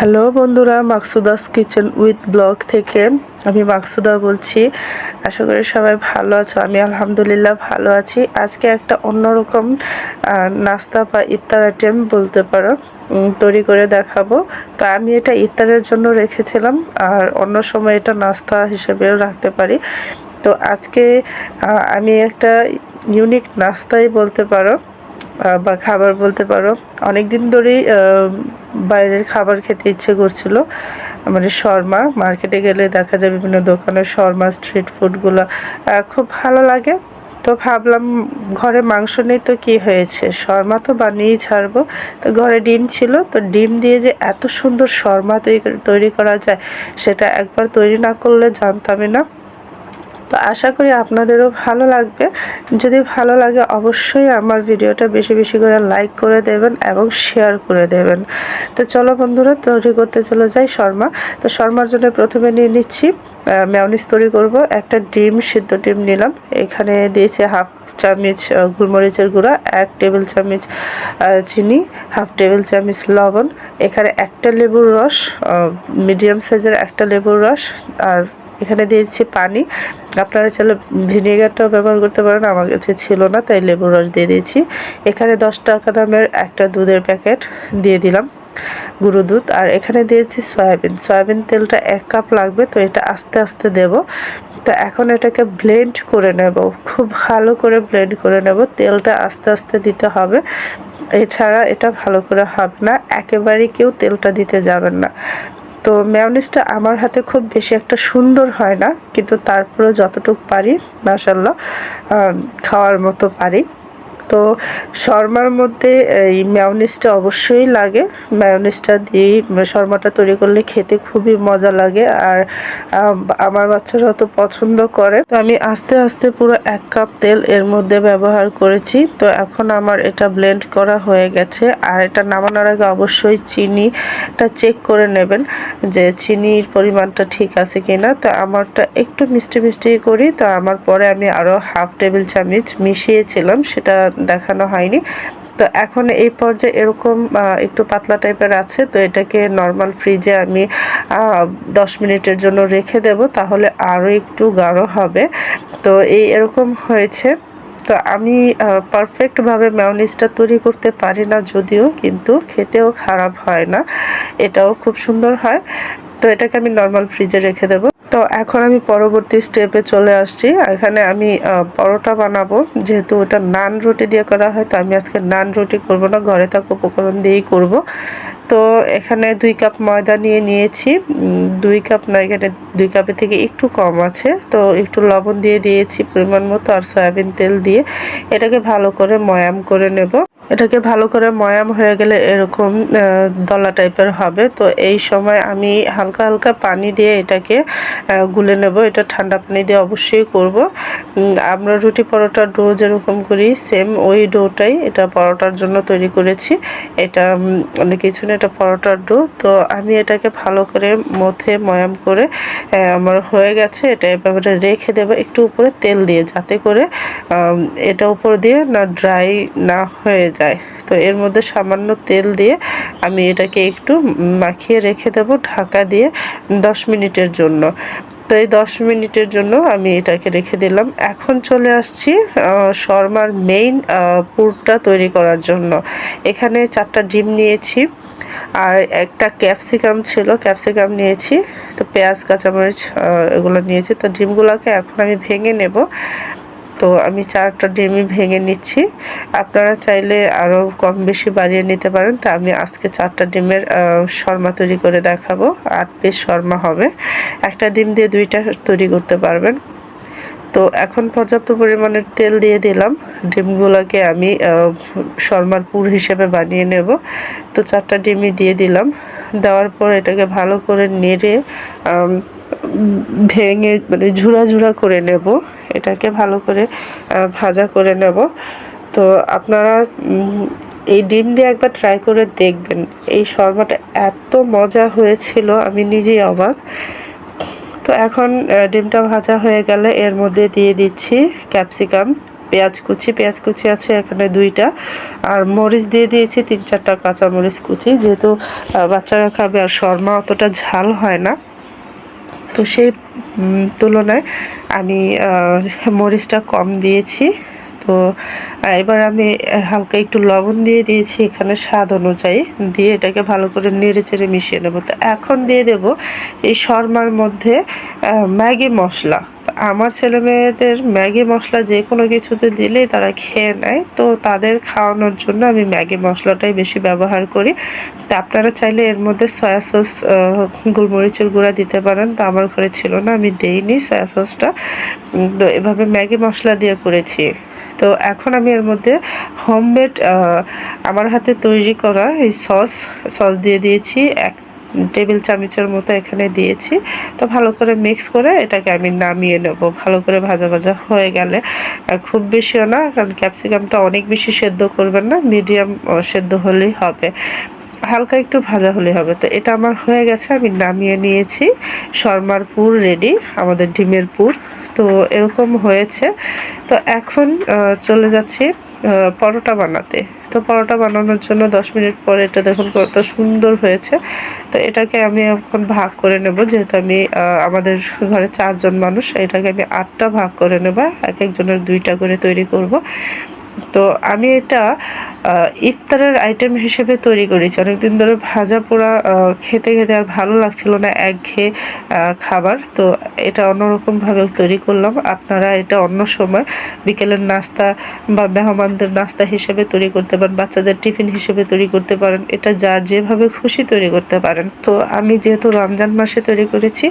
Hello বন্ধুরা, মাকসুদাস kitchen with blog থেকে আমি মাকসুদা বলছি। আশা করি সবাই ভালো আছো, আমি আলহামদুলিল্লাহ ভালো আছি। আজকে একটা অন্যরকম নাস্তা বা ইফতার আইটেম বলতে পারো তৈরি করে দেখাবো। তো আমি এটা ইফতারের জন্য রেখেছিলাম, আর অন্য সময় এটা নাস্তা হিসেবেও রাখতে পারি। তো আজকে আমি একটা ইউনিক নাস্তাই বলতে পারো। বা খাবার বলতে পারো। অনেক দিন ধরেই বাইরের খাবার খেতে ইচ্ছে করছিল। মানে শর্মা মার্কেটে গেলে দেখা যায় বিভিন্ন দোকানে শর্মা স্ট্রিট ফুডগুলো খুব ভালো লাগে। তো ভাবলাম, ঘরে মাংস নেই তো কি হয়েছে? শর্মা তো বানিয়েই ছাড়বো। তো ঘরে ডিম ছিল, তো ডিম দিয়ে যে এত সুন্দর শর্মা তৈরি তৈরি করা যায়, সেটা একবার তৈরি না করলে জানতামই না। তো আশা করি আপনাদেরও ভালো লাগবে। যদি ভালো লাগে অবশ্যই আমার ভিডিওটা বেশি বেশি করে লাইক করে দেবেন এবং শেয়ার করে দেবেন। তো চলো বন্ধুরা, তৈরি করতে চলে যাই শর্মা। তো শর্মার জন্য প্রথমে নিয়ে নিচ্ছি ম্যাওনিস তৈরি করব। একটা ডিম, সিদ্ধ ডিম নিলাম। এখানে দিয়েছি হাফ চামচ গোলমরিচের গুঁড়া, এক টেবিল চামচ চিনি হাফ টেবিল চামচ লবণ। এখানে একটা লেবুর রস মিডিয়াম সাইজের একটা লেবুর রস, আর এখানে দিয়েছি পানি। আপনারা চাইলে ভিনেগারটাও ব্যবহার করতে পারেন, আমার কাছে ছিল না, তাই লেবুর রস দিয়ে দিয়েছি। এখানে দশ টাকা দামের একটা দুধের প্যাকেট দিয়ে দিলাম, গুঁড়ো দুধ। আর এখানে দিয়েছি সয়াবিন। সয়াবিন তেলটা এক কাপ লাগবে, তো এটা আস্তে আস্তে দেব। তো এখন এটাকে ব্লেন্ড করে নেব, খুব ভালো করে ব্লেন্ড করে নেব। তেলটা আস্তে আস্তে দিতে হবে। এছাড়া এটা ভালো করে হবে না, একেবারেই কেউ তেলটা দিতে যাবেন না। তো মেয়নিসটা আমার হাতে খুব বেশি একটা সুন্দর হয় না, কিন্তু তারপরেও যতটুকু পারি মাসাল্লাহ খাওয়ার মতো পারি। তো শর্মার মধ্যে এই ম্যায়োনিজটা অবশ্যই লাগে। ম্যায়োনিজটা দিয়েই শর্মাটা তৈরি করলে খেতে খুবই মজা লাগে আর আমার বাচ্চারা তো পছন্দ করে। তো আমি আস্তে আস্তে পুরো এক কাপ তেল এর মধ্যে ব্যবহার করেছি। তো এখন আমার এটা ব্লেন্ড করা হয়ে গেছে। আর এটা নামানোর আগে অবশ্যই চিনিটা চেক করে নেবেন যে চিনির পরিমাণটা ঠিক আছে কিনা। তো আমারটা একটু মিষ্টি মিষ্টি করি। তো আমার পরে আমি আরও হাফ টেবিল চামচ মিশিয়েছিলাম। সেটা দেখানো হয়নি। তো এখন এই পর্যায়ে এরকম একটু পাতলা টাইপের আছে, তো এটাকে নর্মাল ফ্রিজে আমি দশ মিনিটের জন্য রেখে দেব, তাহলে আরও একটু গাঢ় হবে। তো এই এরকম হয়েছে। তো আমি পারফেক্টভাবে ম্যাওনিজটা তৈরি করতে পারি না যদিও, কিন্তু খেতেও খারাপ হয় না। এটাও খুব সুন্দর হয়। তো এটাকে আমি নর্মাল ফ্রিজে রেখে দেব। তো এখন আমি পরবর্তী স্টেপে চলে আসছি। এখানে আমি পরোটা বানাবো। যেহেতু ওটা নান রুটি দিয়ে করা হয়, তো আমি আজকে নান রুটি করব না, ঘরে থাকা উপকরণ দিয়েই করব। তো এখানে দুই কাপ ময়দা নিয়ে নিয়েছি। দুই কাপ না, এখানে দুই কাপের থেকে একটু কম আছে। তো একটু লবণ দিয়ে দিয়েছি পরিমাণ মতো আর সয়াবিন তেল দিয়ে। এটাকে ভালো করে ময়াম করে নেব। এটাকে ভালো করে ময়াম হয়ে গেলে এরকম দলা টাইপের হবে। তো এই সময় আমি হালকা হালকা পানি দিয়ে এটাকে গুলে নেব। এটা ঠান্ডা পানি দিয়ে অবশ্যই করব। আমরা রুটি পরোটার ডো যেরকম করি, সেম ওই ডোটাই এটা পরোটার জন্য তৈরি করেছি। এটা অনেক কিছু না, এটা পরোটার ডো। তো আমি এটাকে ভালো করে মথে ময়াম করে আমার হয়ে গেছে। এটা এভাবে রেখে দেবো, একটু উপরে তেল দিয়ে, যাতে করে এটা উপর দিয়ে না ড্রাই না হয়ে যায়। তো এর মধ্যে সামান্য তেল দিয়ে আমি এটাকে একটু মাখিয়ে রেখে দেব ঢাকা দিয়ে দশ মিনিটের জন্য। তো এই দশ মিনিটের জন্য আমি এটাকে রেখে দিলাম। এখন চলে আসছি শর্মার মেইন পুরটা তৈরি করার জন্য। এখানে চারটা ডিম নিয়েছি আর একটা ক্যাপসিকাম ছিল, ক্যাপসিকাম নিয়েছি, তো পেঁয়াজ, কাঁচামরিচ এগুলো নিয়েছি। তো ডিমগুলোকে এখন আমি ভেঙে নেব। তো আমি চারটা ডিমই ভেঙে নিচ্ছি। আপনারা চাইলে আরও কম বেশি বাড়িয়ে নিতে পারেন। তা আমি আজকে চারটা ডিমের শর্মা তৈরি করে দেখাবো। আট পিস শর্মা হবে। একটা ডিম দিয়ে দুইটা তৈরি করতে পারবেন। তো এখন পর্যাপ্ত পরিমাণের তেল দিয়ে দিলাম। ডিমগুলোকে আমি শর্মার পুর হিসেবে বানিয়ে নেব। তো চারটা ডিমই দিয়ে দিলাম। দেওয়ার পর এটাকে ভালো করে নেড়ে ভেঙে মানে ঝুরা ঝুরা করে নেব। এটাকে ভালো করে ভাজা করে নেব। তো আপনারা এই ডিম দিয়ে একবার ট্রাই করে দেখবেন। এই শর্মাটা এত মজা হয়েছিল, আমি নিজেই অবাক। তো এখন ডিমটা ভাজা হয়ে গেলে এর মধ্যে দিয়ে দিচ্ছি ক্যাপসিকাম পেঁয়াজ কুচি। পেঁয়াজ কুচি আছে এখানে দুইটা। আর মরিচ দিয়ে দিয়েছি তিন চারটা কাঁচা মরিচ কুচি। যেহেতু বাচ্চারা খাবে আর শর্মা অতটা ঝাল হয় না। তো সেই তুলনায় আমি মরিচটা কম দিয়েছি। তো এবার আমি হালকা একটু লবণ দিয়ে দিয়েছি এখানে স্বাদ অনুযায়ী। দিয়ে এটাকে ভালো করে নেড়ে চেড়ে মিশিয়ে নেব। তো এখন দিয়ে দেব এই শর্মার মধ্যে ম্যাগি মশলা। আমার ছেলে মেয়েদের ম্যাগি মশলা যে কোনো কিছুতে দিলেই তারা খেয়ে নেয়। তো তাদের খাওয়ানোর জন্য আমি ম্যাগি মশলাটাই বেশি ব্যবহার করি। তো আপনারা চাইলে এর মধ্যে সয়া সস গোলমরিচের গুঁড়া দিতে পারেন। তো আমার ঘরে ছিল না, আমি দেইনি সয়া সসটা। তো এভাবে ম্যাগি মশলা দিয়ে করেছি। তো এখন আমি এর মধ্যে হোমমেড আমার হাতে তৈরি করা এই সস সস দিয়ে দিয়েছি এক টেবিল চামচের মতো এখানে দিয়েছি। তো ভালো করে মিক্স করে এটাকে আমি নামিয়ে নেব। ভালো করে ভাজা ভাজা হয়ে গেলে। খুব বেশিও না, কারণ ক্যাপসিকামটা অনেক বেশি সেদ্ধ করবেন না মিডিয়াম সেদ্ধ হলেই হবে। হালকা একটু ভাজা হলে হবে। তো এটা আমার হয়ে গেছে, আমি নামিয়ে নিয়েছি। শর্মার পুর রেডি আমাদের ডিমের পুর। তো এরকম হয়েছে। তো এখন চলে যাচ্ছি পরোটা বানাতে। তো পরোটা বানানোর জন্য দশ মিনিট পরে এটা দেখুন কত সুন্দর হয়েছে। তো এটাকে আমি এখন ভাগ করে নেব, যেহেতু আমি আমাদের ঘরে চারজন মানুষ, এটাকে আমি আটটা ভাগ করে নেব, এক একজনের দুইটা করে তৈরি করব। তো আমি এটা ইফতারের আইটেম হিসেবে তৈরি করেছি। অনেকদিন ধরে ভাজা পোড়া খেতে খেতে আর ভালো লাগছিল না একঘেয়ে খাবার। তো এটা অন্যরকমভাবে তৈরি করলাম। আপনারা এটা অন্য সময় বিকেলের নাস্তা বা মেহমানদের নাস্তা হিসেবে তৈরি করতে পারেন, বাচ্চাদের টিফিন হিসেবে তৈরি করতে পারেন। এটা যার যেভাবে খুশি তৈরি করতে পারেন। তো আমি যেহেতু রমজান মাসে তৈরি করেছি,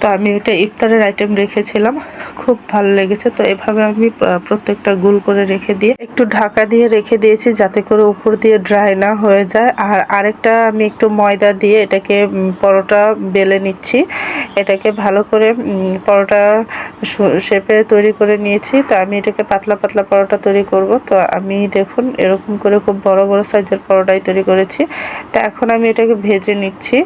তো আমি এটা ইফতারের আইটেম রেখেছিলাম। খুব ভালো লেগেছে। তো এভাবে আমি প্রত্যেকটা গোল করে রেখে দিয়ে একটু ঢাকা দিয়ে রেখে দিয়েছি যাতে করে উপর দিয়ে ড্রাই না হয়ে যায়। আর আরেকটা আমি একটু ময়দা দিয়ে এটাকে পরোটা বেলে নিচ্ছি। এটাকে ভালো করে পরোটা শেপে তৈরি করে নিয়েছি। তো আমি এটাকে পাতলা পাতলা পরোটা তৈরি করব। তো আমি দেখুন এরকম করে খুব বড় বড় সাইজের পরোটাই তৈরি করেছি। তো এখন আমি এটাকে ভেজে নিচ্ছি।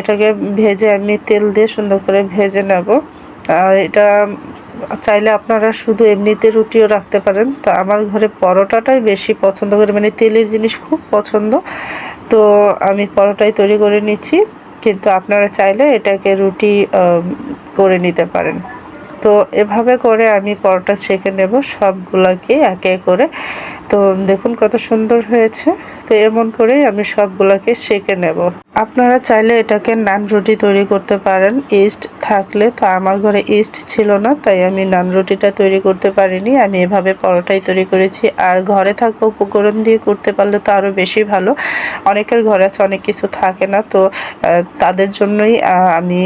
এটাকে ভেজে আমি তেল দিয়ে সুন্দর করে ভেজে নেব। এটা চাইলে আপনারা শুধু এমনিতে রুটিও রাখতে পারেন। তো আমার ঘরে পরোটাটাই বেশি পছন্দ করে। মানে তেলের জিনিস খুব পছন্দ। তো আমি পরোটাই তৈরি করে নিচ্ছি। কিন্তু আপনারা চাইলে এটাকে রুটি করে নিতে পারেন। তো এভাবে করে আমি পরোটা ছেঁকে নেব সবগুলোকে একে করে। তো দেখুন কত সুন্দর হয়েছে। তো এমন করেই আমি সবগুলোকে সেঁকে নেব। আপনারা চাইলে এটাকে নান রুটি তৈরি করতে পারেন। ইস্ট থাকলে তো আমার ঘরে ইস্ট ছিল না, তাই আমি নান রুটিটা তৈরি করতে পারিনি। আমি এভাবে পরোটাই তৈরি করেছি। আর ঘরে থাকা উপকরণ দিয়ে করতে পারলে তো আরও বেশি ভালো। অনেকের ঘরে আছে, অনেক কিছু থাকে না, তো তাদের জন্যই আমি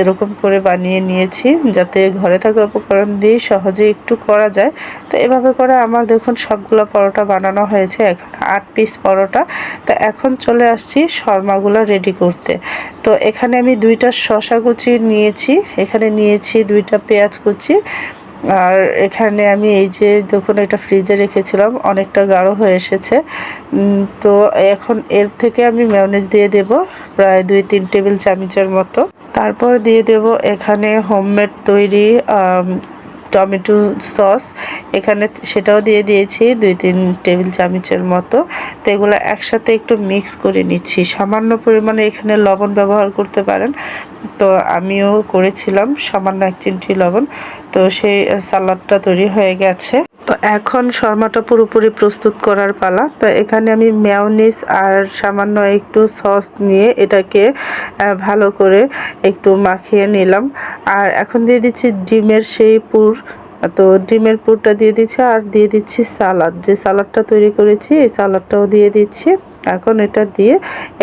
এরকম করে বানিয়ে নিয়েছি যাতে ঘরে থাকা উপকরণ দিয়ে সহজে একটু করা যায়। তো এভাবে করে আমার দেখুন সবগুলো পরোটা বানানো হয়েছে। এখন আট পিস পরোটা। তো এখন চলে আসছি শর্মাগুলো রেডি করতে। তো এখানে আমি দুইটা শশা কুচি নিয়েছি, এখানে নিয়েছি দুইটা পেঁয়াজ কুচি। আর এখানে আমি এই যে দেখুন, এটা ফ্রিজে রেখেছিলাম, অনেকটা গাঢ় হয়ে এসেছে। তো এখন এর থেকে আমি মেয়নেজ দিয়ে দেব, প্রায় দুই তিন টেবিল চামচের মতো। তারপর দিয়ে দেব এখানে হোমমেড তৈরি টমেটো সস। এখানে সেটাও দিয়ে দিয়েছি, দুই তিন টেবিল চামচের মতো। তো এগুলো একসাথে একটু মিক্স করে নিচ্ছি। সামান্য পরিমাণে এখানে লবণ ব্যবহার করতে পারেন। তো আমিও করেছিলাম সামান্য এক চিমটি লবণ। তো সেই সালাডটা তৈরি হয়ে গেছে। তো এখন শর্মাটা পুরোপুরি প্রস্তুত করার পালা। তো এখানে আমি মেয়নিস আর সামান্য একটু সস নিয়ে এটাকে ভালো করে একটু মাখিয়ে নিলাম। আর এখন দিয়ে দিচ্ছি ডিমের সেই পুর, তো ডিমের পুরটা দিয়ে দিচ্ছি আর দিয়ে দিচ্ছি সালাদ। যে সালাদটা তৈরি করেছি, এই সালাদটাও দিয়ে দিচ্ছি। এখন এটা দিয়ে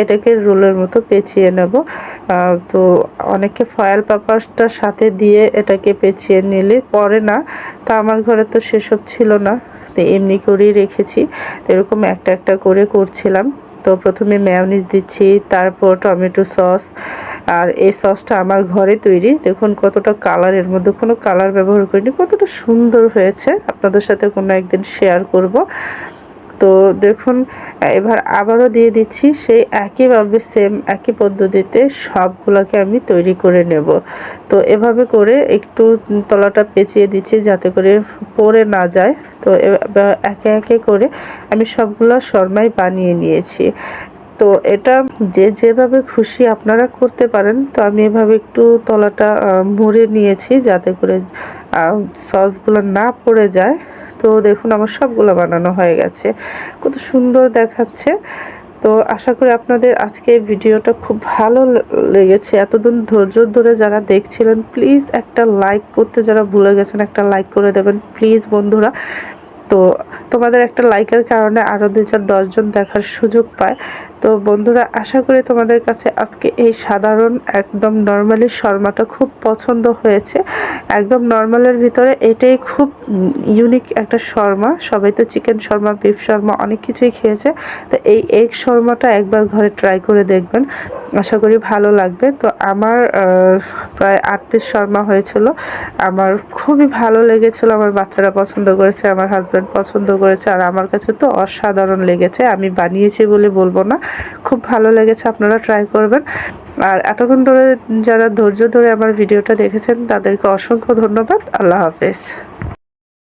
এটাকে রোলের মতো পেঁচিয়ে নেব। তো অনেকে ফয়েল পেপারটার সাথে দিয়ে এটাকে পেঁচিয়ে নিলে পরে না, তা আমার ঘরে তো সেসব ছিল না। তো এমনি করেই রেখেছি। তো এরকম একটা একটা করে করছিলাম। তো প্রথমে মেয়নিজ দিচ্ছি, তারপর টমেটো সস আর এই সসটা আমার ঘরে তৈরি। দেখুন কতটা কালারের মধ্যে কোনো কালার ব্যবহার করিনি, কতটা সুন্দর হয়েছে। আপনাদের সাথে কোনো একদিন শেয়ার করব। তো দেখুন, এবার আবারও দিয়ে দিচ্ছি সেই একইভাবে সেম একই পদ্ধতিতে সবগুলোকে আমি তৈরি করে নেব। তো এভাবে করে একটু তলাটা পেঁচিয়ে দিচ্ছি যাতে করে পরে না যায়। তো একে একে করে আমি সবগুলো শর্মাই বানিয়ে নিয়েছি। তো এটা যে যেভাবে খুশি আপনারা করতে পারেন, তো আমি এভাবে একটু তলাটা মুড়ে নিয়েছি যাতে করে সসগুলো না পড়ে যায়। তো দেখুন আমার সবগুলো বানানো হয়ে গেছে। কত সুন্দর দেখাচ্ছে। তো আশা করি আপনাদের আজকে ভিডিওটা খুব ভালো লেগেছে। এতদিন ধৈর্য ধরে যারা দেখছিলেন, প্লিজ একটা লাইক করতে যারা ভুলে গেছেন, একটা লাইক করে দেবেন, প্লিজ বন্ধুরা। তো তোমাদের একটা লাইকের কারণে আরও দুই চার দশজন দেখার সুযোগ পায়। তো বন্ধুরা, আশা করি তোমাদের কাছে আজকে এই সাধারণ, একদম নর্মালি শর্মাটা খুব পছন্দ হয়েছে। একদম নর্মালের ভিতরে এটাই খুব ইউনিক একটা শর্মা। সবাই তো চিকেন শর্মা বিফ শর্মা অনেক কিছুই খেয়েছে। তো এই এগ শর্মাটা একবার ঘরে ট্রাই করে দেখবেন। আশা করি ভালো লাগবে। তো আমার প্রায় আট পিস শর্মা হয়েছিল। আমার খুবই ভালো লেগেছিল। আমার বাচ্চারা পছন্দ করেছে, আমার হাজব্যান্ড পছন্দ করেছে। আর আমার কাছে তো অসাধারণ লেগেছে। আমি বানিয়েছি বলে বলব না। খুব ভালো লেগেছে, আপনারা ট্রাই করবেন। আর এতক্ষণ ধরে যারা ধৈর্য ধরে আমার ভিডিওটা দেখেছেন, তাদেরকে অসংখ্য ধন্যবাদ। আল্লাহ হাফেজ।